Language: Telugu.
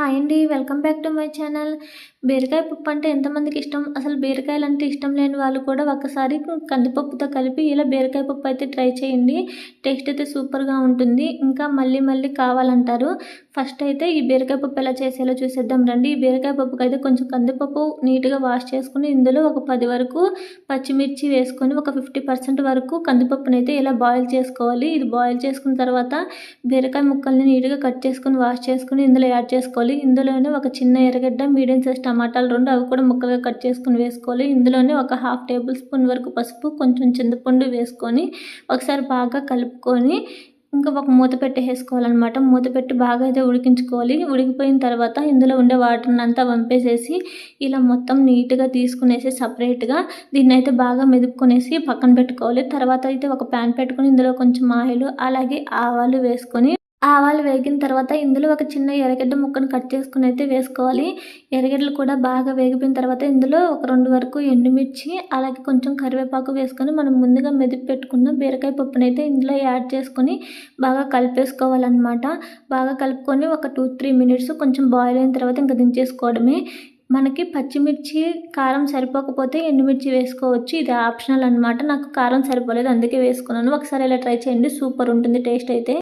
హాయ్ అండి welcome back to my channel. బీరకాయ పప్పు అంటే ఎంతమందికి ఇష్టం? అసలు బీరకాయలు అంటే ఇష్టం లేని వాళ్ళు కూడా ఒకసారి కందిపప్పుతో కలిపి ఇలా బీరకాయ పప్పు అయితే ట్రై చేయండి. టేస్ట్ అయితే సూపర్గా ఉంటుంది. ఇంకా మళ్ళీ మళ్ళీ కావాలంటారు. ఫస్ట్ అయితే ఈ బీరకాయ పప్పు ఎలా చేసేలా చూసేద్దాం రండి. ఈ బీరకాయ పప్పుకి అయితే కొంచెం కందిపప్పు నీట్గా వాష్ చేసుకుని ఇందులో ఒక పది వరకు పచ్చిమిర్చి వేసుకొని ఒక ఫిఫ్టీ పర్సెంట్ వరకు కందిపప్పును అయితే ఇలా బాయిల్ చేసుకోవాలి. ఇది బాయిల్ చేసుకున్న తర్వాత బీరకాయ ముక్కల్ని నీట్గా కట్ చేసుకుని వాష్ చేసుకుని ఇందులో యాడ్ చేసుకోవాలి. వేసుకోవాలి. ఇందులోనే ఒక చిన్న ఎర్రగడ్డ మీడియం సైజ్ టమాటాలు రెండు అవి కూడా ముక్కలుగా కట్ చేసుకుని వేసుకోవాలి. ఇందులోనే ఒక హాఫ్ టేబుల్ స్పూన్ వరకు పసుపు కొంచెం చింతపండు వేసుకొని ఒకసారి బాగా కలుపుకొని ఇంకా ఒక మూత పెట్టి వేసుకోవాలన్నమాట మూత పెట్టి బాగా అయితే ఉడికించుకోవాలి. ఉడికిపోయిన తర్వాత ఇందులో ఉండే వాటర్ని అంతా వంపేసేసి ఇలా మొత్తం నీట్గా తీసుకునేసి సపరేట్గా దీన్ని అయితే బాగా మెదుపుకొనేసి పక్కన పెట్టుకోవాలి. తర్వాత అయితే ఒక ప్యాన్ పెట్టుకొని ఇందులో కొంచెం ఆయిల్ అలాగే ఆవాలు వేసుకొని ఆవాలు వేగిన తర్వాత ఇందులో ఒక చిన్న ఎర్రగడ్డ ముక్కను కట్ చేసుకుని అయితే వేసుకోవాలి. ఎర్రగడ్డలు కూడా బాగా వేగిపోయిన తర్వాత ఇందులో ఒక రెండు వరకు ఎండుమిర్చి అలాగే కొంచెం కరివేపాకు వేసుకొని మనం ముందుగా మెదిపి పెట్టుకున్న బీరకాయ పప్పును అయితే ఇందులో యాడ్ చేసుకొని బాగా కలిపేసుకోవాలన్నమాట. బాగా కలుపుకొని ఒక టూ త్రీ మినిట్స్ కొంచెం బాయిల్ అయిన తర్వాత ఇంకా దించేసుకోవడమే. మనకి పచ్చిమిర్చి కారం సరిపోకపోతే ఎండుమిర్చి వేసుకోవచ్చు. ఇది ఆప్షనల్ అనమాట నాకు కారం సరిపోలేదు అందుకే వేసుకున్నాను. ఒకసారి ఇలా ట్రై చేయండి. సూపర్ ఉంటుంది టేస్ట్ అయితే.